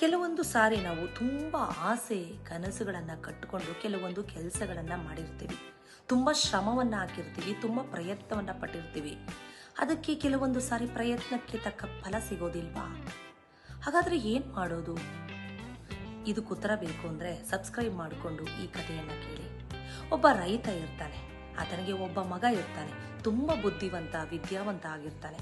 ಕೆಲವೊಂದು ಸಾರಿ ನಾವು ತುಂಬ ಆಸೆ, ಕನಸುಗಳನ್ನು ಕಟ್ಟಿಕೊಂಡು ಕೆಲವೊಂದು ಕೆಲಸಗಳನ್ನು ಮಾಡಿರ್ತೀವಿ. ತುಂಬ ಶ್ರಮವನ್ನು ಹಾಕಿರ್ತೀವಿ, ತುಂಬ ಪ್ರಯತ್ನವನ್ನು ಪಟ್ಟಿರ್ತೀವಿ. ಅದಕ್ಕೆ ಕೆಲವೊಂದು ಸಾರಿ ಪ್ರಯತ್ನಕ್ಕೆ ತಕ್ಕ ಫಲ ಸಿಗೋದಿಲ್ವಾ? ಹಾಗಾದರೆ ಏನು ಮಾಡೋದು? ಇದಕ್ಕೆ ಉತ್ತರ ಬೇಕು ಅಂದರೆ ಸಬ್ಸ್ಕ್ರೈಬ್ ಮಾಡಿಕೊಂಡು ಈ ಕಥೆಯನ್ನು ಕೇಳಿ. ಒಬ್ಬ ರೈತ ಇರ್ತಾನೆ. ಆತನಿಗೆ ಒಬ್ಬ ಮಗ ಇರ್ತಾನೆ. ತುಂಬ ಬುದ್ಧಿವಂತ, ವಿದ್ಯಾವಂತ ಆಗಿರ್ತಾನೆ.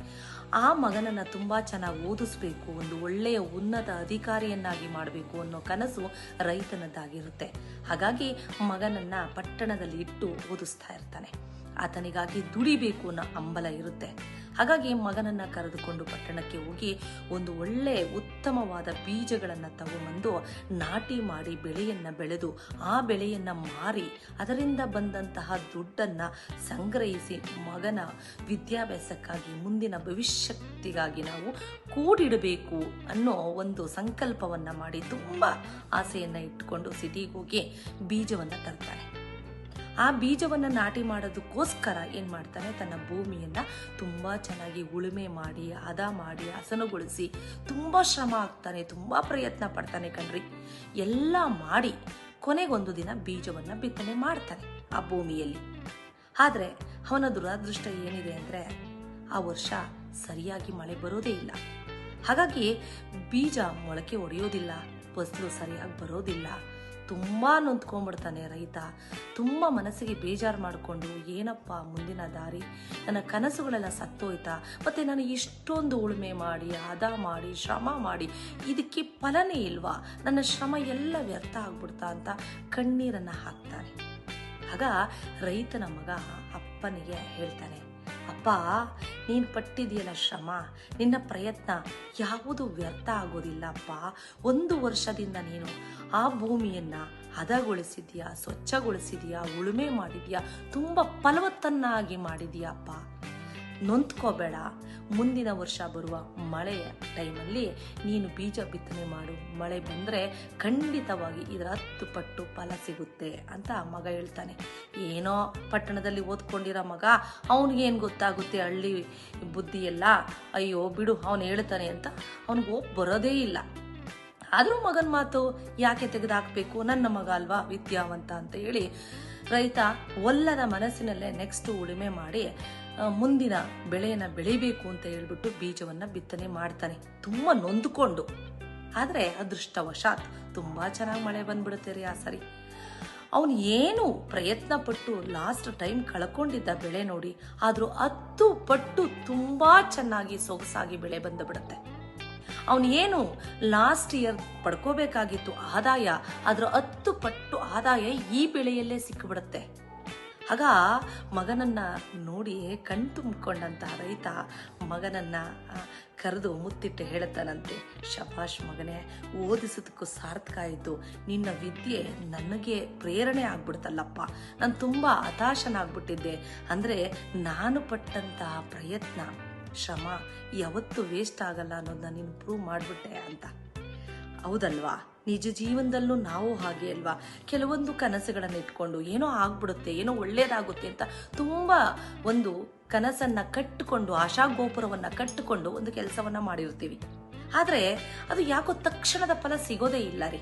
ಆ ಮಗನನ್ನು ತುಂಬ ಚೆನ್ನಾಗಿ ಓದಿಸ್ಬೇಕು, ಒಂದು ಒಳ್ಳೆಯ ಉನ್ನತ ಅಧಿಕಾರಿಯನ್ನಾಗಿ ಮಾಡಬೇಕು ಅನ್ನೋ ಕನಸು ರೈತನದ್ದಾಗಿರುತ್ತೆ. ಹಾಗಾಗಿ ಮಗನನ್ನ ಪಟ್ಟಣದಲ್ಲಿ ಇಟ್ಟು ಓದಿಸ್ತಾ ಇರ್ತಾನೆ. ಆತನಿಗಾಗಿ ದುಡಿಬೇಕು ಅನ್ನೋ ಹಂಬಲ ಇರುತ್ತೆ. ಹಾಗಾಗಿ ಮಗನನ್ನ ಕರೆದುಕೊಂಡು ಪಟ್ಟಣಕ್ಕೆ ಹೋಗಿ ಒಂದು ಒಳ್ಳೆ ಉತ್ತಮವಾದ ಬೀಜಗಳನ್ನು ತಗೊಂಬಂದು ನಾಟಿ ಮಾಡಿ ಬೆಳೆಯನ್ನು ಬೆಳೆದು ಆ ಬೆಳೆಯನ್ನು ಮಾರಿ ಅದರಿಂದ ಬಂದಂತಹ ದುಡ್ಡನ್ನು ಸಂಗ್ರಹಿಸಿ ಮಗನ ವಿದ್ಯಾಭ್ಯಾಸಕ್ಕಾಗಿ ಮುಂದಿನ ಭವಿಷ್ಯಕ್ತಿಗಾಗಿ ನಾವು ಕೂಡಿಡಬೇಕು ಅನ್ನೋ ಒಂದು ಸಂಕಲ್ಪವನ್ನು ಮಾಡಿ ತುಂಬ ಆಸೆಯನ್ನು ಇಟ್ಕೊಂಡು ಸಿಟಿಗೆ ಹೋಗಿ ಬೀಜವನ್ನು ತರ್ತಾನೆ ಆ ಬೀಜವನ್ನು ನಾಟಿ ಮಾಡೋದಕ್ಕೋಸ್ಕರ ಏನು ಮಾಡ್ತಾನೆ? ತನ್ನ ಭೂಮಿಯನ್ನು ತುಂಬ ಚೆನ್ನಾಗಿ ಉಳುಮೆ ಮಾಡಿ, ಹದ ಮಾಡಿ, ಹಸನುಗೊಳಿಸಿ ತುಂಬ ಶ್ರಮ ಆಗ್ತಾನೆ, ತುಂಬ ಪ್ರಯತ್ನ ಪಡ್ತಾನೆ ಕಣ್ರಿ. ಎಲ್ಲ ಮಾಡಿ ಕೊನೆಗೊಂದು ದಿನ ಬೀಜವನ್ನು ಬಿತ್ತನೆ ಮಾಡ್ತಾನೆ ಆ ಭೂಮಿಯಲ್ಲಿ. ಆದರೆ ಅವನ ದುರಾದೃಷ್ಟ ಏನಿದೆ ಅಂದರೆ ಆ ವರ್ಷ ಸರಿಯಾಗಿ ಮಳೆ ಬರೋದೇ ಇಲ್ಲ. ಹಾಗಾಗಿ ಬೀಜ ಮೊಳಕೆ ಒಡೆಯೋದಿಲ್ಲ, ಫಸಲು ಸರಿಯಾಗಿ ಬರೋದಿಲ್ಲ. ತುಂಬ ನೊಂದ್ಕೊಂಡ್ಬಿಡ್ತಾನೆ ರೈತ. ತುಂಬ ಮನಸ್ಸಿಗೆ ಬೇಜಾರು ಮಾಡಿಕೊಂಡು, ಏನಪ್ಪ ಮುಂದಿನ ದಾರಿ? ನನ್ನ ಕನಸುಗಳೆಲ್ಲ ಸತ್ತೋಯ್ತಾ? ಮತ್ತು ನಾನು ಇಷ್ಟೊಂದು ಉಳುಮೆ ಮಾಡಿ, ಹದ ಮಾಡಿ, ಶ್ರಮ ಮಾಡಿ, ಇದಕ್ಕೆ ಫಲನೇ ಇಲ್ವಾ? ನನ್ನ ಶ್ರಮ ಎಲ್ಲ ವ್ಯರ್ಥ ಆಗ್ಬಿಡ್ತಾ ಅಂತ ಕಣ್ಣೀರನ್ನು ಹಾಕ್ತಾನೆ ಆಗ ರೈತನ ಮಗ ಅಪ್ಪನಿಗೆ ಹೇಳ್ತಾನೆ ಅಪ್ಪ ನೀನು ಪಟ್ಟಿದೆಯಲ್ಲ ಶ್ರಮ, ನಿನ್ನ ಪ್ರಯತ್ನ ಯಾವುದು ವ್ಯರ್ಥ ಆಗೋದಿಲ್ಲ ಅಪ್ಪ ಒಂದು ವರ್ಷದಿಂದ ನೀನು ಆ ಭೂಮಿಯನ್ನು ಹದಗೊಳಿಸಿದ್ಯಾ, ಸ್ವಚ್ಛಗೊಳಿಸಿದ್ಯಾ, ಉಳುಮೆ ಮಾಡಿದ್ಯಾ, ತುಂಬ ಫಲವತ್ತನ್ನಾಗಿ ಮಾಡಿದ್ಯಾ ಅಪ್ಪ ನೊಂದ್ಕೋಬೇಡ. ಮುಂದಿನ ವರ್ಷ ಬರುವ ಮಳೆಯ ಟೈಮಲ್ಲಿ ನೀನು ಬೀಜ ಬಿತ್ತನೆ ಮಾಡು. ಮಳೆ ಬಂದರೆ ಖಂಡಿತವಾಗಿ ಇದರ ಹತ್ತು ಪಟ್ಟು ಫಲ ಸಿಗುತ್ತೆ ಅಂತ ಮಗ ಹೇಳ್ತಾನೆ. ಏನೋ ಪಟ್ಟಣದಲ್ಲಿ ಓದ್ಕೊಂಡಿರೋ ಮಗ ಅವನಿಗೇನು ಗೊತ್ತಾಗುತ್ತೆ ಹಳ್ಳಿ ಬುದ್ಧಿ ಎಲ್ಲ? ಅಯ್ಯೋ ಬಿಡು, ಅವನು ಹೇಳ್ತಾನೆ ಅಂತ ಅವನಿಗೆ ಹೋಗಿ ಬರೋದೇ ಇಲ್ಲ. ಆದರೂ ಮಗನ ಮಾತು ಯಾಕೆ ತೆಗೆದುಹಾಕಬೇಕು ನನ್ನ ಮಗ ಅಲ್ವಾ ವಿದ್ಯಾವಂತ ಅಂತ ಹೇಳಿ ರೈತ ಒಲ್ಲದ ಮನಸ್ಸಿನಲ್ಲೇ ನೆಕ್ಸ್ಟ್ ಉಳುಮೆ ಮಾಡಿ ಮುಂದಿನ ಬೆಳೆಯನ್ನು ಬೆಳಿಬೇಕು ಅಂತ ಹೇಳ್ಬಿಟ್ಟು ಬೀಜವನ್ನು ಬಿತ್ತನೆ ಮಾಡ್ತಾನೆ. ತುಂಬ ನೊಂದುಕೊಂಡು. ಆದರೆ ಅದೃಷ್ಟವಶಾತ್ ತುಂಬ ಚೆನ್ನಾಗಿ ಮಳೆ ಬಂದ್ಬಿಡುತ್ತೆ ರೀ ಆ ಸರಿ. ಅವನು ಏನು ಪ್ರಯತ್ನ ಪಟ್ಟು ಲಾಸ್ಟ್ ಟೈಮ್ ಕಳ್ಕೊಂಡಿದ್ದ ಬೆಳೆ ನೋಡಿ, ಆದರೂ ಹತ್ತು ಪಟ್ಟು ತುಂಬ ಚೆನ್ನಾಗಿ ಸೊಗಸಾಗಿ ಬೆಳೆ ಬಂದು ಬಿಡುತ್ತೆ ಅವನು ಏನು ಲಾಸ್ಟ್ ಇಯರ್ ಪಡ್ಕೋಬೇಕಾಗಿತ್ತು ಆದಾಯ ಅದರ ಹತ್ತು ಪಟ್ಟು ಆದಾಯ ಈ ಬೆಳೆಯಲ್ಲೇ ಸಿಕ್ಕಿಬಿಡುತ್ತೆ ಆಗ ಮಗನನ್ನ ನೋಡಿ ಕಣ್ ತುಂಬಿಕೊಂಡಂತ ರೈತ ಮಗನನ್ನ ಕರೆದು ಮುತ್ತಿಟ್ಟು ಹೇಳ್ತಾನಂತೆ ಶಬಾಷ್ ಮಗನೇ, ಓದಿಸೋದಕ್ಕೂ ಸಾರ್ಥಕ ಆಯಿತು. ನಿನ್ನ ವಿದ್ಯೆ ನನಗೆ ಪ್ರೇರಣೆ ಆಗ್ಬಿಡ್ತಲ್ಲಪ್ಪ. ನಾನು ತುಂಬ ಹತಾಶನಾಗ್ಬಿಟ್ಟಿದ್ದೆ. ಅಂದರೆ ನಾನು ಪಟ್ಟಂತಹ ಪ್ರಯತ್ನ, ಶ್ರಮ ಯಾವತ್ತೂ ವೇಸ್ಟ್ ಆಗಲ್ಲ ಅನ್ನೋದನ್ನ ನೀನು ಪ್ರೂವ್ ಮಾಡಿಬಿಟ್ಟೆ ಅಂತ. ಹೌದಲ್ವಾ? ನಿಜ ಜೀವನದಲ್ಲೂ ನಾವು ಹಾಗೆ ಅಲ್ವಾ? ಕೆಲವೊಂದು ಕನಸುಗಳನ್ನು ಇಟ್ಕೊಂಡು ಏನೋ ಆಗ್ಬಿಡುತ್ತೆ, ಏನೋ ಒಳ್ಳೇದಾಗುತ್ತೆ ಅಂತ ತುಂಬ ಒಂದು ಕನಸನ್ನ ಕಟ್ಟಿಕೊಂಡು, ಆಶಾ ಗೋಪುರವನ್ನು ಕಟ್ಟಿಕೊಂಡು ಒಂದು ಕೆಲಸವನ್ನ ಮಾಡಿರ್ತೀವಿ. ಆದರೆ ಅದು ಯಾಕೋ ತಕ್ಷಣದ ಫಲ ಸಿಗೋದೇ ಇಲ್ಲ ರೀ.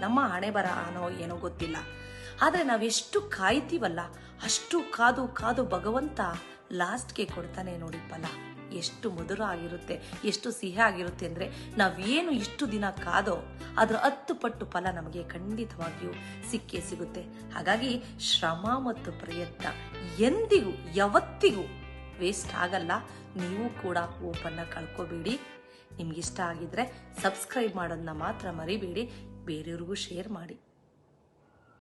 ನಮ್ಮ ಹಣೆ ಬರ ಅನ್ನೋ ಏನೋ ಗೊತ್ತಿಲ್ಲ. ಆದರೆ ನಾವೆಷ್ಟು ಕಾಯ್ತೀವಲ್ಲ, ಅಷ್ಟು ಕಾದು ಕಾದು ಭಗವಂತ ಲಾಸ್ಟ್ಗೆ ಕೊಡ್ತಾನೆ ನೋಡಿ ಫಲ. ಎಷ್ಟು ಮಧುರ ಆಗಿರುತ್ತೆ, ಎಷ್ಟು ಸಿಹಿ ಆಗಿರುತ್ತೆ ಅಂದರೆ ನಾವೇನು ಇಷ್ಟು ದಿನ ಕಾದೋ ಅದರ ಹತ್ತು ಪಟ್ಟು ಫಲ ನಮಗೆ ಖಂಡಿತವಾಗಿಯೂ ಸಿಕ್ಕೇ ಸಿಗುತ್ತೆ. ಹಾಗಾಗಿ ಶ್ರಮ ಮತ್ತು ಪ್ರಯತ್ನ ಎಂದಿಗೂ, ಯಾವತ್ತಿಗೂ ವೇಸ್ಟ್ ಆಗಲ್ಲ. ನೀವು ಕೂಡ ಓಪನ್ನ ಕಳ್ಕೊಬೇಡಿ. ನಿಮ್ಗೆ ಇಷ್ಟ ಆಗಿದ್ರೆ ಸಬ್ಸ್ಕ್ರೈಬ್ ಮಾಡೋದನ್ನ ಮಾತ್ರ ಮರಿಬೇಡಿ. ಬೇರೆಯವ್ರಿಗೂ ಶೇರ್ ಮಾಡಿ.